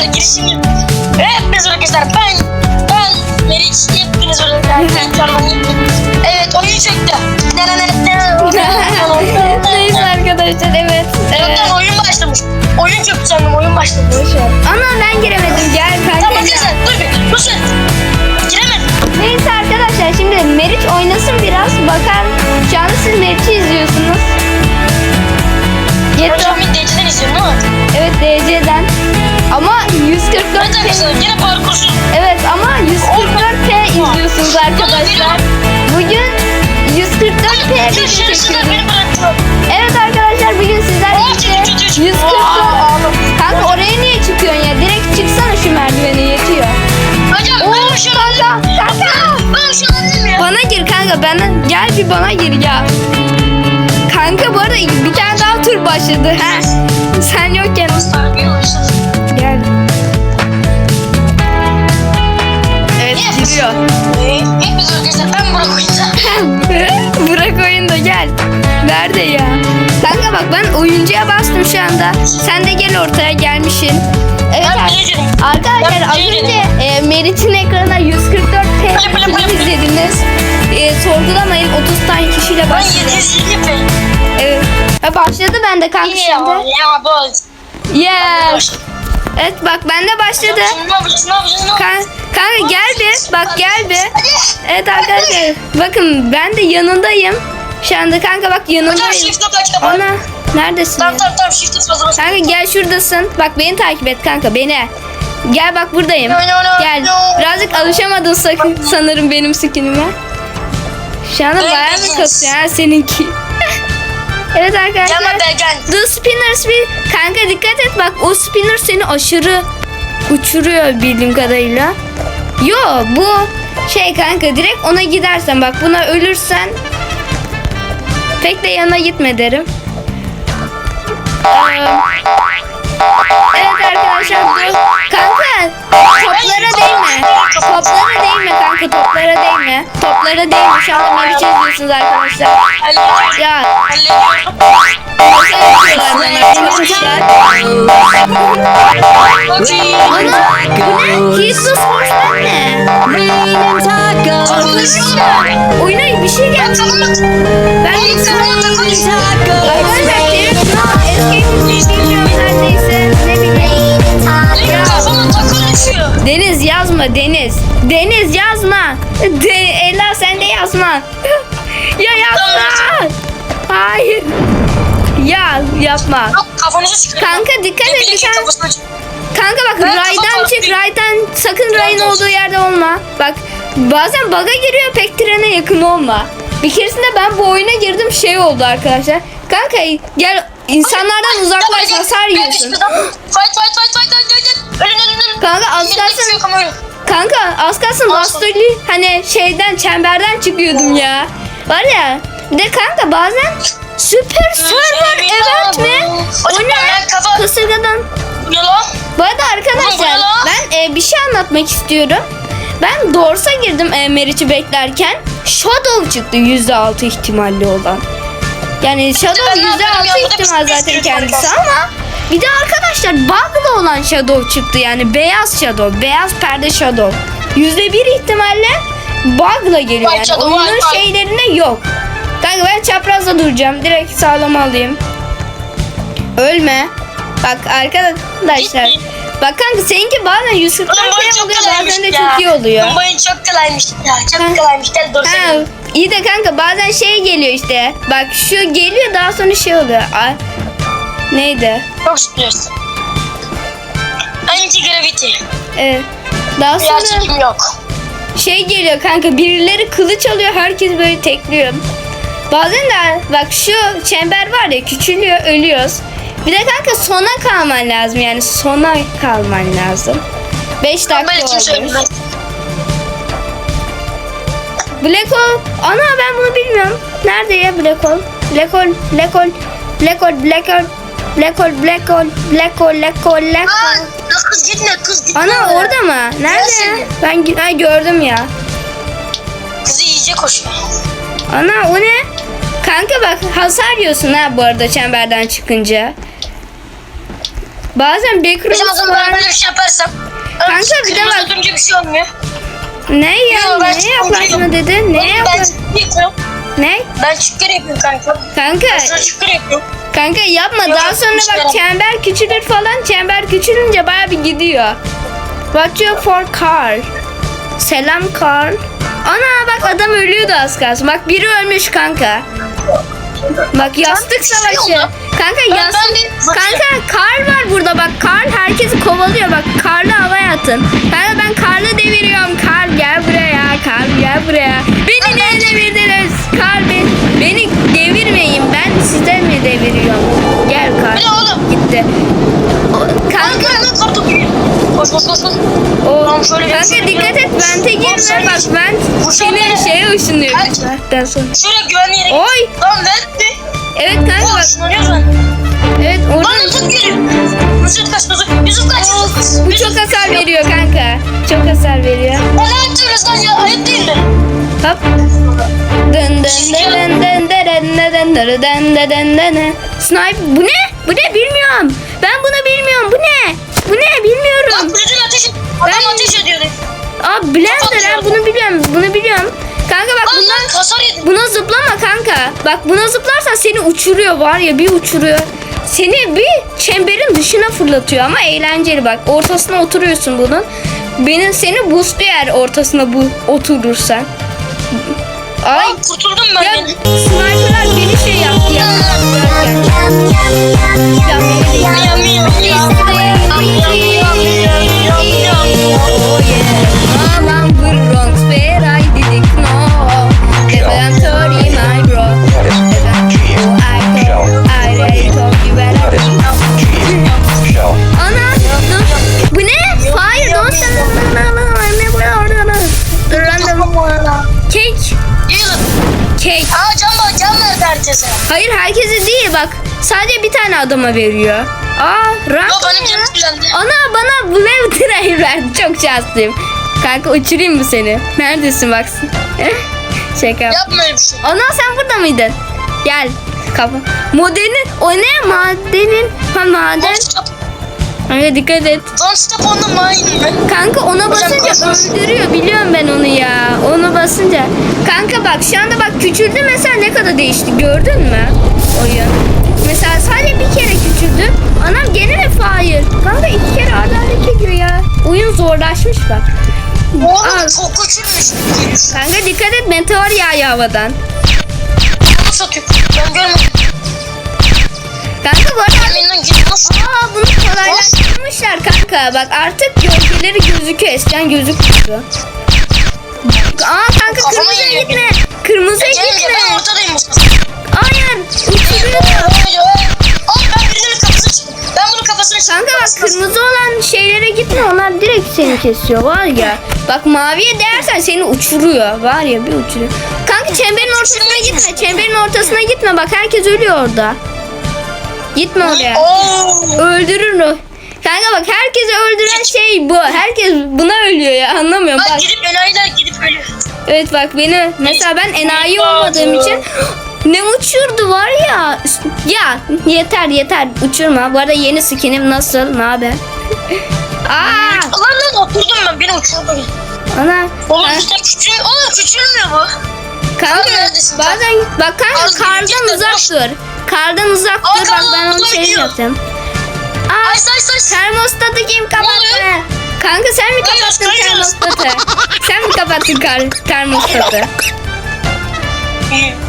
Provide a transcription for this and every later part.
arkadaşlar girişim Hepiniz arkadaşlar ben ben Meriç hepiniz arkadaşlar Evet oyun çöktü Neyse arkadaşlar evet. evet. Yoktan oyun başlamış Oyun çöktü sandım oyun başlamış Ana ben giremedim gel Tamam kanka. arkadaşlar dur bir dur Giremedim Neyse arkadaşlar şimdi Meriç oynasın biraz. Bakar. Şu anda siz Meriç'i izliyorsunuz. Yeter. Hocam bir izliyorum değil mi? Evet DC'den. Ama 144 Evet arkadaşlar yine parkursuz Evet ama 144p izliyorsunuz arkadaşlar. Bugün 144p video çekiyorum. Evet arkadaşlar bugün sizlerle birlikte çık, çık, çık, çık. 144 Aa, Kanka oraya niye çıkıyorsun ya? Direkt çıksana şu merdivene yetiyor. Hocam Oo, ben şu kanka, kanka. Ben şu an değilim ya Bana gir kanka bana gel bir bana gir ya. Kanka bu arada bir tane daha tur başladı. Sen yokken Hepimiz arkadaşlar ben Burak oynayacağım. Bırak oyunda gel. Nerede ya? Kanka bak ben oyuncuya bastım şu anda. Sen de gel ortaya gelmişsin. Evet Ben bilirim. arkadaşlar Ben az bilirim. önce e, Meriç'in ekrana 144p Pılı pılı pılı film pılı. izlediniz. E, sorgulamayın 30 tane kişiyle Ben başladı. 720 pe. Evet. Ha, başladı bende kanka Ya şimdi. ya bu. Yeah. Evet bak başladı. Ne Kan yapacağız? kanka gel bir bak gel bir. Evet arkadaşlar bakın ben de yanındayım. Şu anda kanka bak yanındayım. Ana neredesin Tamam tamam tamam fazla bas. Kanka gel şuradasın. Bak beni takip et kanka beni. Gel bak buradayım. Gel. Birazcık alışamadın sakın sanırım benim skinime. Şu anda Ben bayağı mı Begins. kasıyor ha seninki? Evet arkadaşlar. Gelme Bergen. The spinner spin. Kanka dikkat et bak o spinner seni aşırı uçuruyor bildiğim kadarıyla. Yo bu şey kanka direkt ona gidersen bak buna ölürsen pek de yana gitme derim. Ee, evet arkadaşlar dur. Kanka toplara değme. Toplara değme kanka toplara değme. Toplara değme. Şu anda Meriç'i izliyorsunuz arkadaşlar. Ya Hallediyorum. Ana bu ne? The Sportsman ne? Oyuna bir şey geldi. Ben de Arkadaşlar yazma Deniz. Deniz yazma. De Ela sen de yazma. ya yazma. Hayır. Ya yapma. Kafanızı çıkarın. Kanka dikkat et çık. Kanka bak Ben raydan çık farklı- raydan sakın rayın olduğu yerde olma. Bak bazen baga giriyor pek trene yakın olma. Bir keresinde ben bu oyuna girdim şey oldu arkadaşlar. Kanka gel insanlardan uzaklaş hasar yiyorsun. Fight fight fight fight. Ölün ölün ölün. Kanka az kalsın şey ölün. kanka az kalsın Bastoli hani şeyden çemberden çıkıyordum ya. Var ya bir de kanka bazen Süper Server event mi? O ne? Kasırgadan. Bu arada arkadaşlar ben e, bir şey anlatmak istiyorum. Ben Dors'a girdim e, Meriç'i beklerken. Shadow çıktı %6 ihtimalli olan. Yani Shadow ben ne yapıyorum ya? %6 Bu da ihtimal bir zaten kendisi ama bir de arkadaşlar bug'lı olan Shadow çıktı yani beyaz Shadow, beyaz perde Shadow. %1 ihtimalle bug'la geliyor yani Shadow, oyunun white, white. şeylerine yok. Kanka ben çaprazda duracağım. Direkt sağlam alayım. Ölme. Bak arkadaşlar. Gitme. Bak kanka seninki bazen 140 Oğlum bu oyun şey çok oluyor bazen de ya. çok iyi oluyor. Oyun çok kolaymış ya. Çok Ha. kolaymış. Gel söyleyeyim. İyi de kanka bazen şey geliyor işte. Bak şu geliyor daha sonra şey oluyor. Ay, neydi? Çok zıplıyorsun. Anti-gravity. Ee, daha sonra çekim yok. şey geliyor kanka birileri kılıç alıyor herkes böyle tekliyor. Bazen de bak şu çember var ya küçülüyor ölüyoruz. Bir de kanka sona kalman lazım yani sona kalman lazım. 5 Ben dakika olmuş. Black Hole. Ana ben bunu bilmiyorum. Nerede ya Black Hole? Black Hole, Black Hole, Black Hole, Black Hole. Black hole, black hole, black hole, black hole, black hole. Aa, kız gitme, kız gitme. Ana ya. orada mı? Nerede? Ben ha, gördüm ya. Kızı iyice koşuyor. Ana o ne? Kanka bak hasar yiyorsun ha bu arada çemberden çıkınca. Bazen backroom... Bizim o zaman böyle bir şey yaparsam... Kanka bir de bak... bir şey olmuyor. Ne ya? Yo, ben Ne mutluyum. dedi? Ne yapıyorum. Ne? Ben çukur yapıyorum kanka. Kanka Ben çukur yapıyorum. Kanka yapma Yok, daha sonra işte. bak çember küçülür falan çember küçülünce baya bir gidiyor. What you for car? Selam Carl. Ana bak adam ölüyordu az kalsın. Bak biri ölmüş kanka. Bak yastık şey savaşı. Kanka yaz. Kanka kar var burada bak. Kar herkesi kovalıyor bak. Karlı havaya atın. Kanka ben karlı deviriyorum. Kar gel buraya. Kar gel buraya. Beni ne devirdiniz? Kar ben, beni devirmeyin. Ben sizden mi deviriyorum? Gel kar. Ne oğlum? Gitti. Kanka. Koş koş koş koş. O, kanka dikkat et vente girme bak vent senin şeye ışınıyor. Kanka. Şuraya güvenliğe. Oy. Lan vent? Evet kanka bak evet orada Lan Yusuf geliyor. Yusuf kaç Yusuf. Yusuf kaç Yusuf. bu çok hasar veriyor kanka. Çok hasar veriyor. Bana atıyoruz lan ya ayıp değil mi? Hop. Dın dın dın dın dın dın dın dın dın dın dın. Snipe bu ne? Bu ne bilmiyorum. Ben bunu bilmiyorum. Bu ne? Bu ne bilmiyorum. Blüdün ateş Adam Ben- ateş ediyordu. Aa Blender ha bunu biliyorum. Bunu biliyorum. Kanka bak Lan bundan kasar yedim. Buna zıplama kanka. Bak buna zıplarsan seni uçuruyor var ya bir uçuruyor. Seni bir çemberin dışına fırlatıyor ama eğlenceli bak. Ortasına oturuyorsun bunun. Benim seni boostluyor eğer ortasına bu oturursan. Ay Lan kurtuldum ben ya sniperlar beni şey yaptı ya. Ya beni de ya. Miyav, miyav, miyav. Miyav, miyav, adama veriyor. Aa ya. canım kirlendi. Ana bana Blue Tray verdi. Çok şanslıyım. Kanka uçurayım mı seni? Neredesin baksın? Şaka. yap. Yapma öyle bir şey. Ana sen burada mıydın? Gel. Kafa. Modelin o ne? Madenin ha maden. Kanka dikkat et. Don't stop on the mine mi? Kanka ona basınca öldürüyor biliyorum ben onu ya. Onu basınca. Kanka bak şu anda bak küçüldü mesela ne kadar değişti gördün mü? Oyun. Mesela sadece bir kere küçüldü. Anam gene mi fire? Kanka iki kere arda arda gidiyor ya. Oyun zorlaşmış bak. Oğlum çok küçülmüş. Kanka dikkat et meteor yağıyor havadan. Bunu satıyor. Ben görmedim. Kanka bu arada nasıl? Aa bunu kolaylaştırmışlar kanka. Bak artık gölgeleri gözüküyor. Eskiden gözükmüyordu. Aa kanka Kafama kırmızıya gitme. Kırmızıya gitme. Kırmızı olan şeylere gitme. Onlar direkt seni kesiyor var ya. Bak maviye değersen seni uçuruyor. Var ya bir uçuruyor. Kanka çemberin ortasına gitme. Çemberin ortasına gitme. Bak herkes ölüyor orada. Gitme oraya. Öldürür o. Kanka bak herkesi öldüren şey bu. Herkes buna ölüyor ya anlamıyorum. Bak Bak gidip enayiler gidip ölüyor. evet bak beni mesela ben enayi olmadığım için ne uçurdu var ya. Ya yeter yeter uçurma. Bu arada yeni skinim nasıl? Ne haber? Aa, Lan lan oturdum ben beni uçurdum. ana. Oğlum Ha, işte küçül. Oğlum küçülmüyor bu. kanka neredesin? bazen bak kanka Az kardan uzak boş. dur. Kardan uzak Aa, dur bak ben onu şey yapacağım. Aa, Ay say say. say. Termostatı kim kapattı? Kanka sen mi kapattın termostatı? sen mi kapattın kar- termostatı?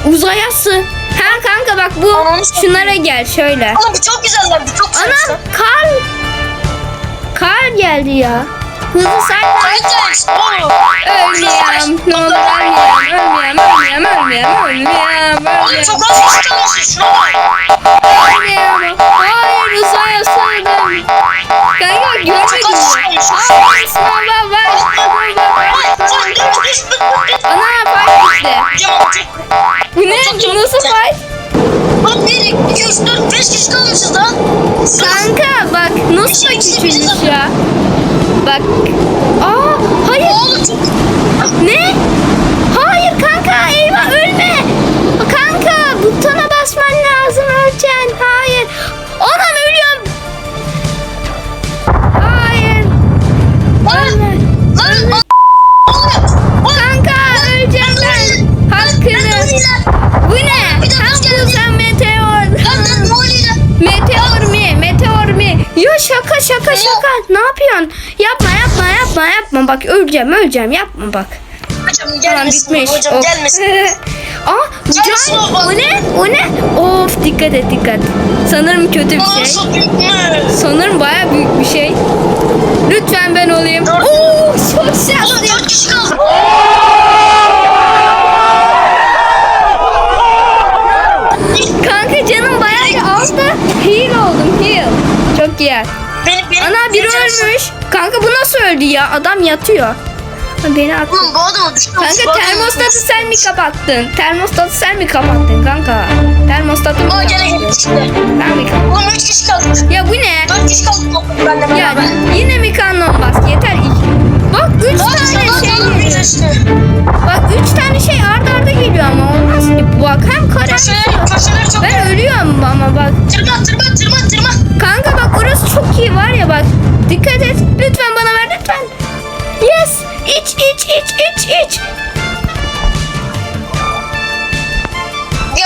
Uzay assı. Ha kanka bak bu satayım. şunlara gel şöyle. Oğlum bu çok güzel lan bu çok güzel. Ana kar. Kar geldi ya. Hızlı. Oğlum. Ölmeyem. Ne olur ölmeyem. Ölmeyem. Ölmeyem. Ölmeyem. Ölmeyem. Ölmeyem. çok az kişi kalmışsın şuna bak. Ölmeyem. Hayır uzay assıydım. Kanka bak görmedin Çok az mi? kalmış. Hayır dur, dur. Ana fight bekle. Ya, Bu ne? Çok çabuk Nasıl bitti. fight? Lan bir, iki, üç, dört, beş kişi kalmışız lan. Kanka bak nasıl da şey küçülmüş şey ya. Bak. Bu ne? Hamburger meteor. Lan lan ne oluyor lan? Meteor mi? Meteor mi? Ya şaka şaka şaka. Ne yapıyorsun? Yapma yapma yapma yapma. Bak öleceğim öleceğim. Yapma bak. Hocam gelmesin. Tamam, bitmiş. Hocam gelmesin. Aa, can, o ne? O ne? Of dikkat et dikkat. Sanırım kötü bir şey. Sanırım baya büyük bir şey. Lütfen ben olayım. Oo, çok şanslıyım. 4 kişi kaldı. İyi. Benim, benim, Ana biri benim- ölmüş. Kanka bu nasıl öldü ya? Adam yatıyor. Ha, Beni attı. Oğlum bu adamı düştü. Kanka termostatı sen mi kapattın? Termostatı sen mi kapattın kanka? Termostatı mı gene kapattın? geldi işte. Ben mi kapattım? Oğlum üç kişi kaldık. Ya bu ne? Dört kişi kaldık toplam benimle Ya beraber. yine mi kanlı olmaz? Yeter. Bak üç Lan tane sana şey işte. Bak üç tane şey arda Bak hem kare Köşeler, çok Ben ölüyorum ama bak. Tırma tırma tırma tırma. Kanka bak orası çok iyi var ya bak. Dikkat et. Lütfen bana ver lütfen. Yes. İç iç iç iç iç.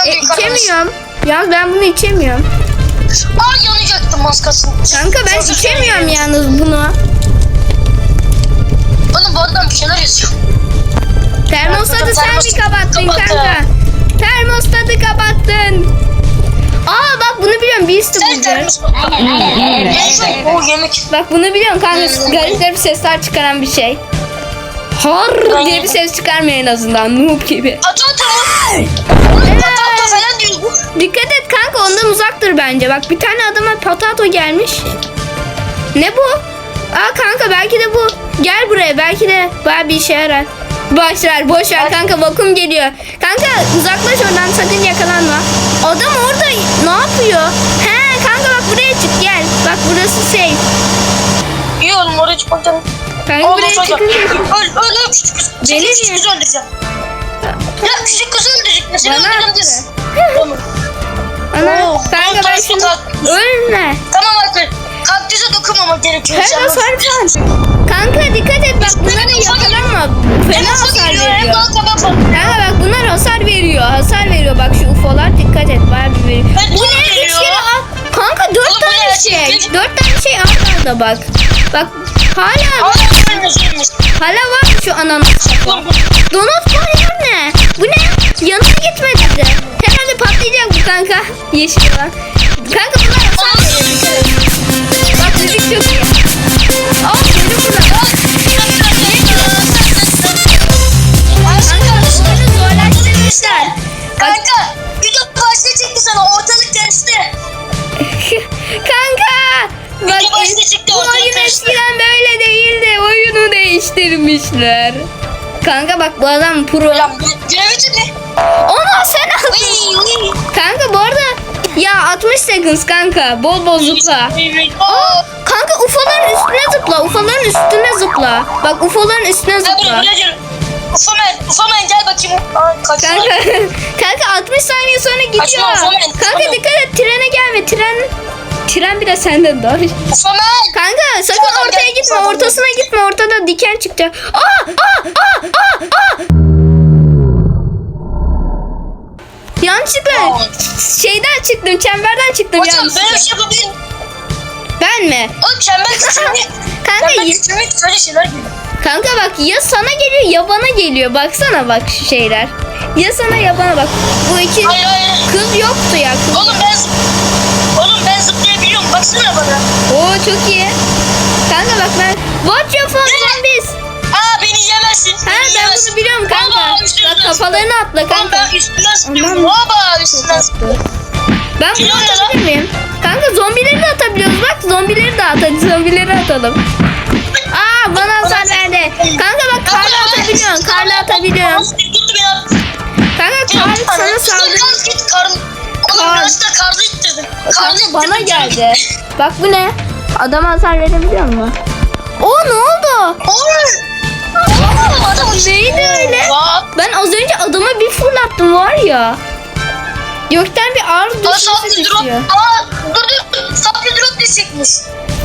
E, içemiyorum. Ya ben bunu içemiyorum. Aa yanacaktım az kalsın. Kanka ben Çok içemiyorum yalnız bunu. Oğlum bu adam bir şeyler yazıyor. Termostatı sen mi kapattın kapattı. kanka? Termostatı kapattın. Aa bak bunu biliyorum. O yemek. Bak bunu biliyorum kanka. Garip garip sesler çıkaran bir şey. Har diye bir ses çıkarmıyor en azından. Noob gibi. Ata ata. Oğlum ata ata falan diyor bu. Dikkat et kanka ondan uzaktır bence. Bak bir tane adama patato gelmiş. Ne bu? Aa kanka belki de bu. Gel buraya belki de baya bir işe yarar. Boş ver boş ver kanka vakum geliyor. Kanka uzaklaş oradan sakın yakalanma. Adam orada ne yapıyor? He kanka bak buraya çık gel. Bak burası safe. İyi oğlum oraya çıkmaktan. Kanka Oğlum buraya çıkınca. Öl öl öl küçük kız. Beni Beni küçük kızı öldüreceğim. Ya küçük kızı öldürecek. Seni Bana öldüreceğim attı. diyorsun. Oğlum. Ana Oo, kanka ben taş şunu sokak. ölme. Tamam artık. Kaktüse dokunmamak gerekiyor. Fena Yalnız- sarpan. Kanka dikkat et bak bunlara yakalanma. Hem Fena hasar hem veriyor. var. Kanka bak bunlar hasar veriyor. Hasar veriyor bak şu ufolar dikkat et bayağı bir veriyor. Bu ne? Üç kere al. Kanka dört Oğlum tane ne? şey. Dört tane şey alt alta bak. Bak hala hala var şu ananas. Donut koyuyor ne? Bu ne? Yanına gitmedi de. Herhalde patlayacak bu kanka. Yeşil olan. Kanka bu adam pro. Gö- görevi mi? Onu sen aldın. Kanka bu arada ya 60 seconds kanka. Bol bol zıpla. Aa. Kanka ufoların üstüne zıpla. Ufoların üstüne zıpla. Bak ufoların üstüne zıpla. Ufamen, Ufamen gel bakayım. Aa. Kanka, kanka 60 saniye sonra gidiyor. Kaçma, Ufomen, Kanka Ufomen. dikkat et trene gelme. Tren Tren bile senden daha. Ufamen. Kanka sakın Şuradan ortaya gel, gitme. şuradan Ortasına gitme. Ortada diken çıkacak. Aa! Aa! Aa! Aa! Aa! Yanlışlıkla şeyden çıktım. Çemberden çıktım Hocam yanlışlıkla. böyle bir şey yapabilirim. Ben mi? Oğlum çember küçülmek. Kanka, Çember y- küçülmek şöyle şeyler geliyor. kanka bak ya sana geliyor ya bana geliyor. Baksana bak şu şeyler. Ya sana ya bana bak. Bu iki Hayır hayır. kız yoktu ya. Kız. Oğlum ben zıp- Oğlum ben zıplayabiliyorum. Baksana bana. Oo çok iyi. Kanka bak ben Watch your phone zombies. Aa beni yemezsin. Ha beni ben yemezsin. bunu biliyorum kanka. Üstünden Bak kafalarını atla kanka. ben üstünden zıplıyorum. Aman. Baba üstünden zıplıyorum. Ben bunu atabilir miyim? Kanka zombileri de atabiliyoruz. Bak zombileri de at. Hadi zombileri atalım. Aa bana hasar verdi. Kanka bak karla atabiliyorsun. Karla atabiliyorsun. Kanka kar sana saldırı. Kar. Oğlum Kar. biraz da karlı ittirdim. Karlı Kanka bana geldi. Bak bu ne? Adama hasar verebiliyor mu? O ne oldu? Oğlum. Oğlum adam Neydi öyle? Ben az önce adama bir fırlattım var ya. Gökten bir ağır düşmesi saplı drop. düşüyor. Aa, dur dur. Saplı drop düşecekmiş.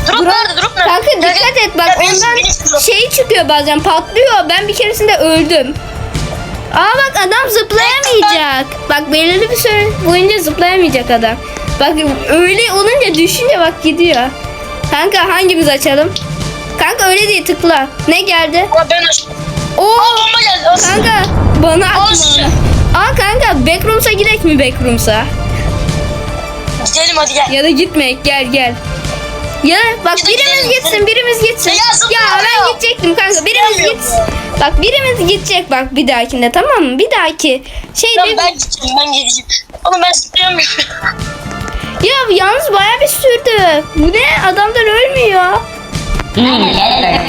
Drop, Drop- nerede? Drop nerede? Kanka dikkat et bak benim- ondan benim şey çıkıyor bazen patlıyor. Ben bir keresinde öldüm. Aa bak adam zıplayamayacak. Bak belirli bir süre boyunca zıplayamayacak adam. Bak öyle olunca düşünce bak gidiyor. Kanka hangimiz açalım? Kanka öyle değil tıkla. Ne geldi? Ama ben açtım. Oo Aa bomba geldi. Kanka bana atma. Onu. Aa kanka backrooms'a gidek mi backrooms'a? Gidelim hadi gel. Ya da gitme gel gel. Ya bak Gidelim, birimiz gidelim, gitsin gidelim. birimiz gitsin. Ya ben gidecektim kanka birimiz Zıplamıyor git. Bak birimiz gidecek bak bir dahakinde tamam mı? Bir dahaki şey Tamam ben gideceğim ben geleceğim. Ama ben zıplayamıyorum. Ya yalnız bayağı bir sürdü. Bu ne? Adamlar ölmüyor.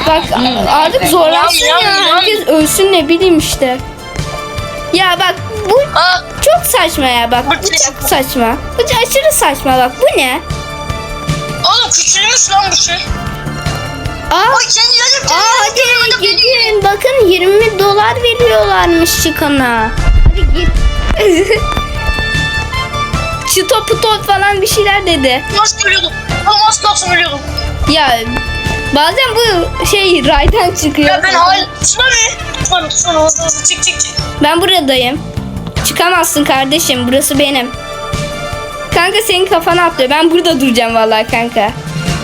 Bak artık zorlansın ya. Herkes ölsün ne bileyim işte. Ya bak bu Aa çok saçma ya bak. Bu çok saçma. Bu aşırı saçma bak. Bu ne? oğlum küçülmüş lan bu şey. Aa, Oy sen yanım aa hadi gidin. Bakın 20 dolar veriyorlarmış çıkana. Hadi git. Çıto puto falan bir şeyler dedi. Nasıl ölüyordum? Az kalsın ölüyordum. Ya bazen bu şey raydan çıkıyor. Ya ben hala... Tsunami. Tsunami tsunami hızlı hızlı çık çık çık. Ben buradayım. Çıkamazsın kardeşim. Burası benim. Kanka senin kafana atlıyor. Ben burada duracağım vallahi kanka.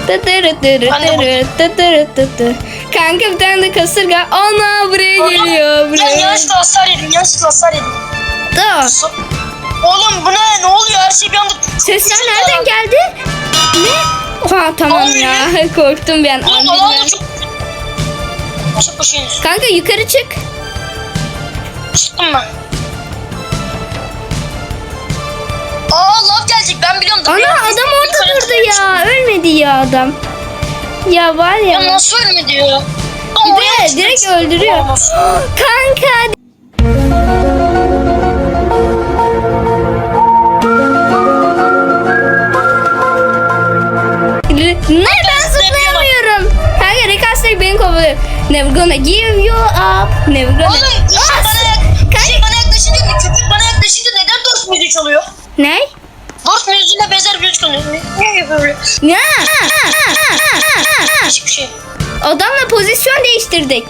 Ben. Kanka bir tane de kasırga. Ana buraya geliyor. Ben Buraya. yanlışlıkla hasar yedim yanlışlıkla hasar yedim. Tamam. Oğlum bu ne? Ne oluyor? Her şey bir anda... Sesler nereden geldi? Ne? Ha tamam ya. Korktum ben. Oğlum alan da çok... Çok başıyız. Kanka yukarı çık. Çıktım ben. Aa lav gelecek ben biliyorum. da Ana benim- adam orada durdu ya. Ölmedi ya adam. Ya var ya. Ya nasıl ölmedi ya? Bir de direkt öldürüyor. Kanka. Never gonna give you up. Never gonna... Oğlum bir şey bana, bir şey bana yaklaşınca, bana yaklaşınca neden dost müziği çalıyor? Ne? Dost müziğine benzer bir müzik çalıyor. Niye böyle? Ya. Hiçbir şey. Adamla pozisyon değiştirdik.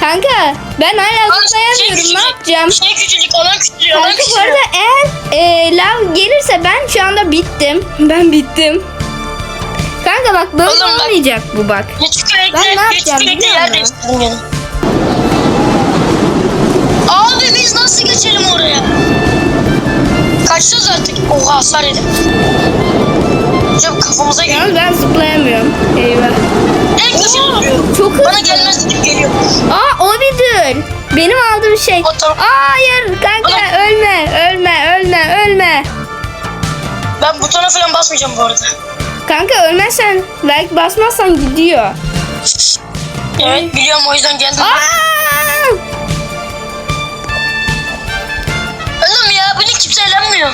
Kanka ben hala zıplayamıyorum. şey Ne yapacağım? Şey küçücük, küçülüyor, alan Kanka bu küçülüyor. arada eğer e, lav gelirse ben şu anda bittim. Ben bittim. Kanka bak böyle Oğlum bak. olmayacak bu bak. Geç Ben ne yapacağım kürekle biliyor yer musun? Abi biz nasıl geçelim oraya? Kaçacağız artık. Oha hasar yedim. Hocam kafamıza geliyor. Yalnız ben zıplayamıyorum. Eyvah. En duruyor. Çok hızlı. Bana gelmez dedim geliyor. Aa o bir dül. Benim aldığım şey. O tamam. Aa, hayır kanka ölme ölme ölme ölme. Ben butona falan basmayacağım bu arada. Kanka ölmezsen belki basmazsan gidiyor. Evet biliyorum o yüzden geldim. Aa! Oğlum ya bu ne kimse eğlenmiyor.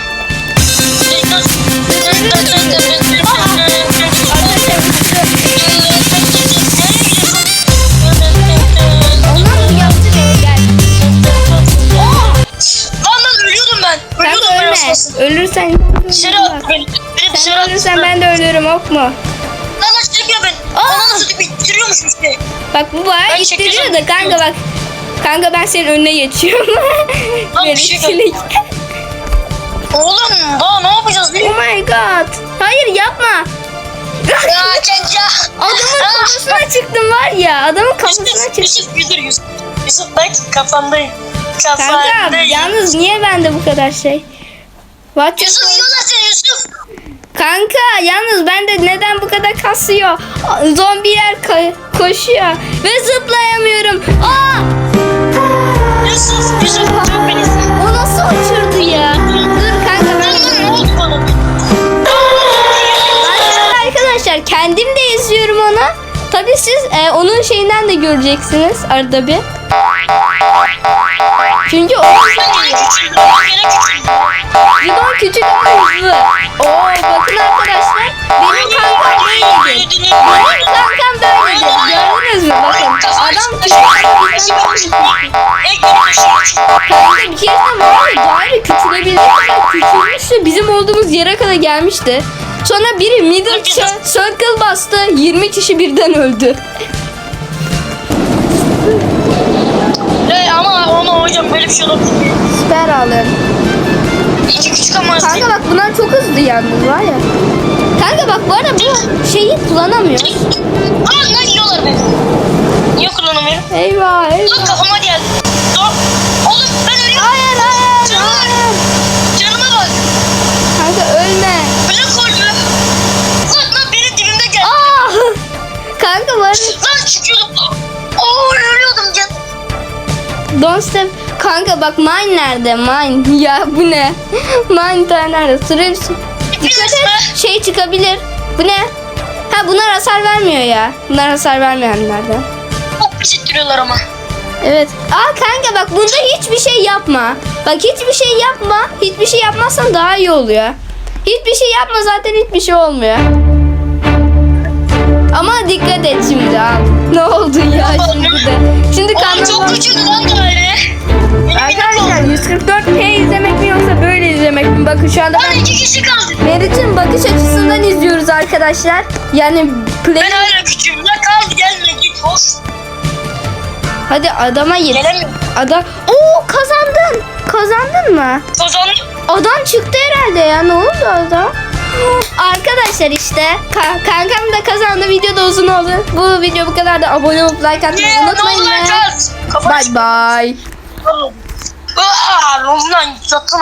Lan lan ölüyordum ben. Ölüyordum ben ölme. Ölürsen Dışarı at beni. Beni dışarı sen at. ölürsen ben de ölürüm ok mu? Lan lan çekiyor beni. Aa! Ananı satayım ittiriyormuş işte. Bak bu bayağı Ben ittiriyor çekeceğim. da kanka bak. Kanka ben senin önüne geçiyorum. Lan bir şey çilek. Oğlum daha ne yapacağız Oh bilmiyorum. my god. Hayır yapma. Ya Cenca. Adamın kafasına çıktım var ya. Adamın kafasına Yusuf, çıktım. Yusuf güldür Yusuf. Yusuf bak kafandayım. Kanka Kafandayım. yalnız niye bende bu kadar şey? What Yusuf yiyorlar seni Yusuf. Kanka yalnız bende neden bu kadar kasıyor? Zombiler ko- koşuyor ve zıplayamıyorum. Aa! Yusuf, Yusuf çok beni. O nasıl uçurdu ya? Dur kanka ben... Ben arkadaşlar kendim de izliyorum onu. Tabii siz e, onun şeyinden de göreceksiniz arada bir. Çünkü o. Limon küçük ama hızlı. Oo bakın arkadaşlar. Benim kankam böyleydi. Benim kankam böyleydi. Gördünüz mü? Bakın. Adam küçük. Kanka bir kere de var ya Cahil küçülebildiği kadar küçülmüştü. Bizim olduğumuz yere kadar gelmişti. Sonra biri middle cir- circle bastı. 20 kişi birden öldü. Hocam böyle bir şey? Süper ağlıyorum. İki küçük ama Kanka bak bunlar çok hızlı yalnız var ya. Kanka bak bu arada bu şeyi kullanamıyoruz. Aa lan yiyorlar beni. Niye kullanamıyorum? Eyvah Lan eyvah. kafama geldi. Dur. Oğlum ben ölüyorum. Hayır hayır. Canıma bak. Canıma bak. Kanka ölme. Blok oldu. Lan lan benim dibimde geldi. Ah! Kanka arada Lan çıkıyordum. Oo ölüyordum can. Don't step. Kanka bak mine nerede? Mine. Ya bu ne? Mine tane nerede? Sırayım. Dikkat et. Şey çıkabilir. Bu ne? Ha bunlar hasar vermiyor ya. Bunlar hasar vermeyenlerden. Çok pis ittiriyorlar ama. Evet. Aa kanka bak bunda hiçbir şey yapma. Bak hiçbir şey yapma. Hiçbir şey yapmazsan daha iyi oluyor. Hiçbir şey yapma zaten hiçbir şey olmuyor. Ama dikkat et şimdi al. Ne oldu ya şimdi de? Şimdi Oğlum çok güçlü lan daire. Benim 144p izlemek mi yoksa böyle izlemek mi? Bakın şu anda ben iki kişi kaldı. Meriç'in bakış açısından izliyoruz arkadaşlar. Yani play... Ben hala küçüğüm. La kal gelme git hoş. Hadi adama yet. Gelemiyorum. Adam... Oo kazandın. Kazandın mı? Kazandım. Adam çıktı herhalde ya. Ne oldu adam? Arkadaşlar işte ka- kankam da kazandı. Video da uzun oldu. Bu video bu kadar da abone olup like atmayı Yeah, unutmayın. ve kaz? Kafanı Bye bye. Aa, Romlan yatın